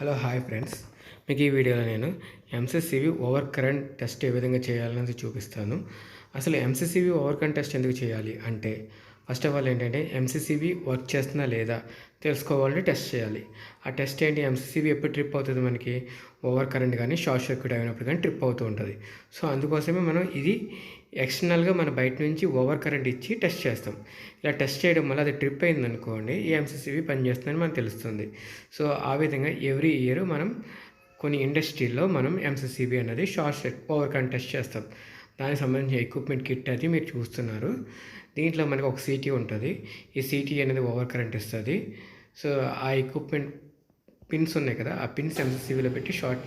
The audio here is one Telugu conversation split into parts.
Hello hi friends. మీకు ఈ వీడియోలో నేను ఎంసీసీవి ఓవర్ కరెంట్ టెస్ట్ ఏ విధంగా చేయాలనేది చూపిస్తాను. అసలు ఎంసీసీవి ఓవర్ కరెంట్ టెస్ట్ ఎందుకు చేయాలి అంటే ఫస్ట్ ఆఫ్ ఆల్ ఏంటంటే ఎంసీసీవి వర్క్ చేస్తుందా లేదా? తెలుసుకోవాలంటే టెస్ట్ చేయాలి. ఆ టెస్ట్ ఏంటి? ఎంసీసీవి ఎప్పుడు ట్రిప్ అవుతుంది మనకి? ఓవర్ కరెంట్ కానీ షార్ట్ సర్క్యూట్ అయినప్పుడు కానీ ట్రిప్ అవుతూ ఉంటుంది. సో అందుకోసమే మనం ఇది ఎక్స్టర్నల్గా మన బయట నుంచి ఓవర్ కరెంట్ ఇచ్చి టెస్ట్ చేస్తాం. ఇలా టెస్ట్ చేయడం వల్ల అది ట్రిప్ అయింది అనుకోండి ఈ ఎంసీసీబీ పనిచేస్తుందని మనకు తెలుస్తుంది. సో ఆ విధంగా ఎవ్రీ ఇయర్ మనం కొన్ని ఇండస్ట్రీల్లో మనం ఎంసీసీబీ అనేది short circuit over current test చేస్తాం. దానికి సంబంధించిన ఎక్విప్మెంట్ కిట్ అది మీరు చూస్తున్నారు. దీంట్లో మనకు ఒక సీటీ ఉంటుంది. ఈ సీటీ అనేది ఓవర్ కరెంట్ ఇస్తుంది. సో ఆ ఎక్విప్మెంట్ పిన్స్ ఉన్నాయి కదా ఆ పిన్స్ ఎంసీసీబీలో పెట్టి షార్ట్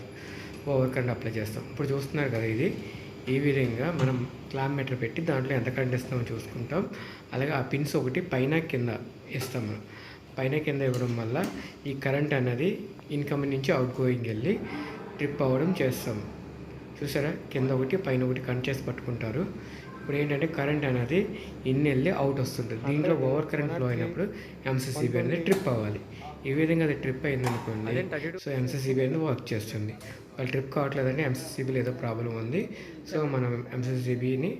ఓవర్ కరెంట్ అప్లై చేస్తాం. ఇప్పుడు చూస్తున్నారు కదా ఇది. ఈ విధంగా మనం క్లామ్ మీటర్ పెట్టి దాంట్లో ఎంత కరెంట్ ఇస్తామో చూసుకుంటాం. అలాగే ఆ పిన్స్ ఒకటి పైన కింద ఇస్తాం. మనం పైన కింద ఇవ్వడం వల్ల ఈ కరెంట్ అనేది ఇన్కమ్ నుంచి అవుట్ గోయింగ్ వెళ్ళి ట్రిప్ అవ్వడం చేస్తాం. చూసారా? కింద ఒకటి పైన ఒకటి కనెక్ట్ చేసి పట్టుకుంటారు. ఇప్పుడు ఏంటంటే కరెంట్ అనేది ఇన్ వెళ్ళి అవుట్ వస్తుంటుంది దీంట్లో ఓవర్ కరెంట్ ఫ్లో అయినప్పుడు ఎంసీసీబీ అనేది ట్రిప్ అవ్వాలి. ఈ విధంగా అది ట్రిప్ అయింది అనుకోండి సో ఎంసీసీబీ అనేది వర్క్ చేస్తుంది. వాళ్ళు ట్రిప్ కావట్లేదంటే ఎంసీసీబీలో ఏదో ప్రాబ్లం ఉంది. సో మనం ఎంసీసీబీని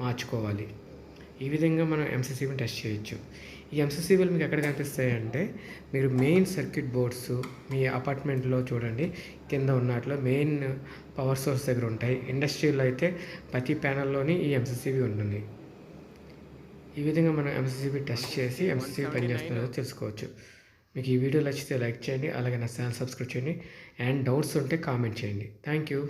మార్చుకోవాలి. ఈ విధంగా మనం ఎంసీసీబీని టెస్ట్ చేయొచ్చు. ఈ ఎంసీసీబీలు మీకు ఎక్కడ కనిపిస్తాయి అంటే మీరు మెయిన్ సర్క్యూట్ బోర్డ్స్ మీ అపార్ట్మెంట్లో చూడండి కింద ఉన్నట్లో మెయిన్ పవర్ సోర్స్ దగ్గర ఉంటాయి. ఇండస్ట్రీలో అయితే ప్రతి ప్యానల్లోని ఈ ఎంసీసీబీ ఉంటుంది. ఈ విధంగా మనం ఎంసీసీబీ టెస్ట్ చేసి ఎంసీసీబీ పనిచేస్తుందో తెలుసుకోవచ్చు. మీకు ఈ వీడియో నచ్చితే లైక్ చేయండి అలాగే నా ఛానల్ సబ్స్క్రైబ్ చేయండి. అండ్ డౌట్స్ ఉంటే కామెంట్ చేయండి. Thank you